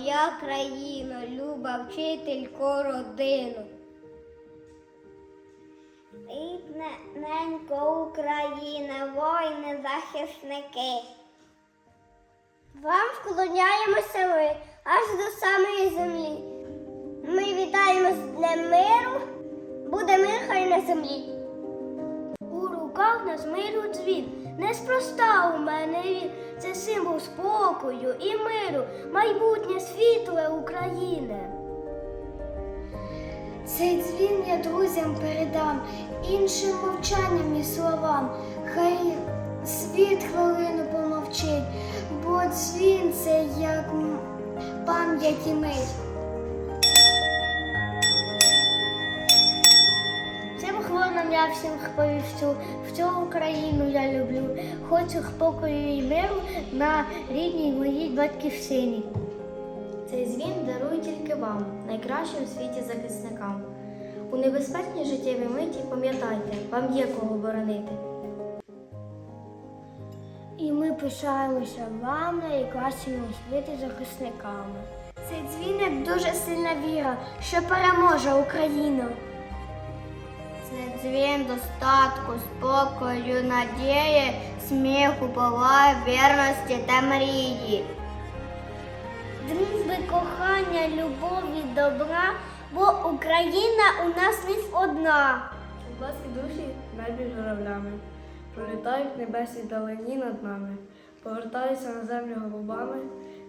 Україно, люба вчителько родину. Рідненько Україна, воїни, захисники. Вам вклоняємося ми аж до самої землі. Ми вітаємось для миру, буде мир хай на землі. У руках нас миру дзвін, неспроста у мене він. Це символ спокою і миру, майбутнє світле України. Цей дзвін я друзям передам, іншим мовчанням і словам. Хай світ хвилину помовчить, бо дзвін це як пам'ять і мить. Я всім повівцю, всю Україну я люблю. Хочу спокою і миру на рідній моїй батьківщині. Цей дзвін дарую тільки вам, найкращим у світі захисникам. У небезпечній життєвій миті пам'ятайте, вам є кого боронити. І ми пишаємося вам найкращими у світі захисниками. Цей дзвіник дуже сильна віра, що переможе Україну. Це дзвін достатку, спокою, надії, сміху, поваги, вірності та мрії. Дружби, кохання, любові, добра, бо Україна у нас лиш одна. Власні душі небі журавлями, пролітають небесні далині над нами, повертаються на землю голубами,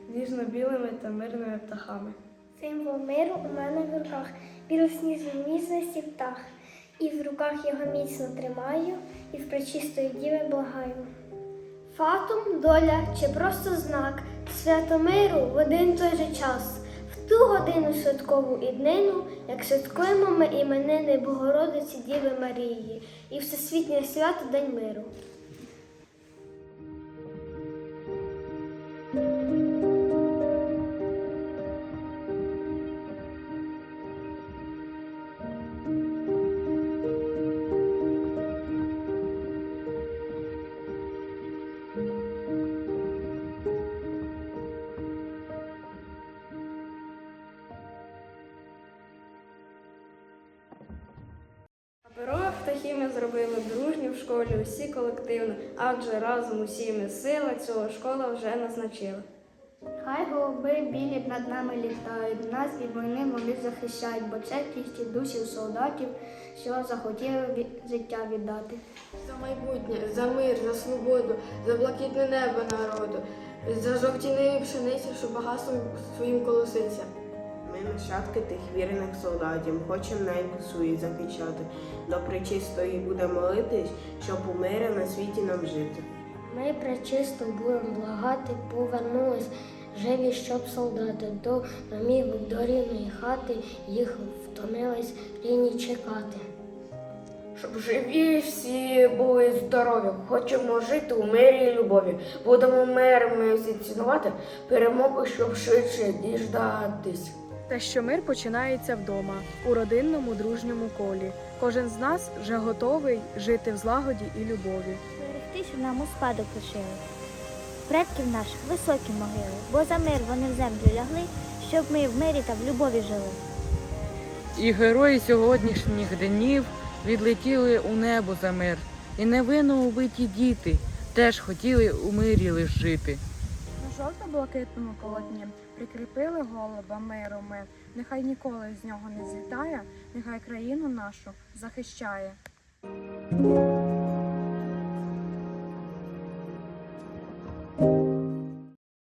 ніжно-білими та мирними птахами. Символ миру у мене в руках, білосніжний міцності птах. І в руках його міцно тримаю, і в пречистої діви благаю. Фатум, доля чи просто знак свято миру в один той же час. В ту годину святкову і днину, як святкуємо ми іменини Богородиці Діви Марії і Всесвітнє свято День миру. А перо птахи ми зробили дружні в школі, усі колективно, адже разом усі ми сила, цього школа вже назначила. Хай голуби білі над нами літають, нас від війни вони захищають, бо це ті душів солдатів, що захотіли від- життя віддати. За майбутнє, за мир, за свободу, за блакитне небо народу, за жовті ниви пшениці, що багатством своїм колоситься. Ми нащадки тих вірних солдатів, хочемо неньку свою захищати. До причистої будемо молитись, щоб у мирі на світі нам жити. Ми пречисто будемо благати, повернулись живі, щоб солдати до домівок, до рідної хати, їх втомились рідні чекати. Щоб живі всі були здорові, хочемо жити у мирі і любові. Будемо мир ми всі цінувати, перемогу, щоб швидше діждатись. Те, що мир починається вдома, у родинному дружньому колі. Кожен з нас вже готовий жити в злагоді і любові. Берегти, що нам у спадок лишили. Предків наших високі могили, бо за мир вони в землю лягли, щоб ми в мирі та в любові жили. І герої сьогоднішніх днів відлетіли у небо за мир. І невинно убиті діти теж хотіли у мирі лиш жити. Жовто-блакитному полотні прикріпили голуба миру ми. Нехай ніколи з нього не злітає, нехай країну нашу захищає.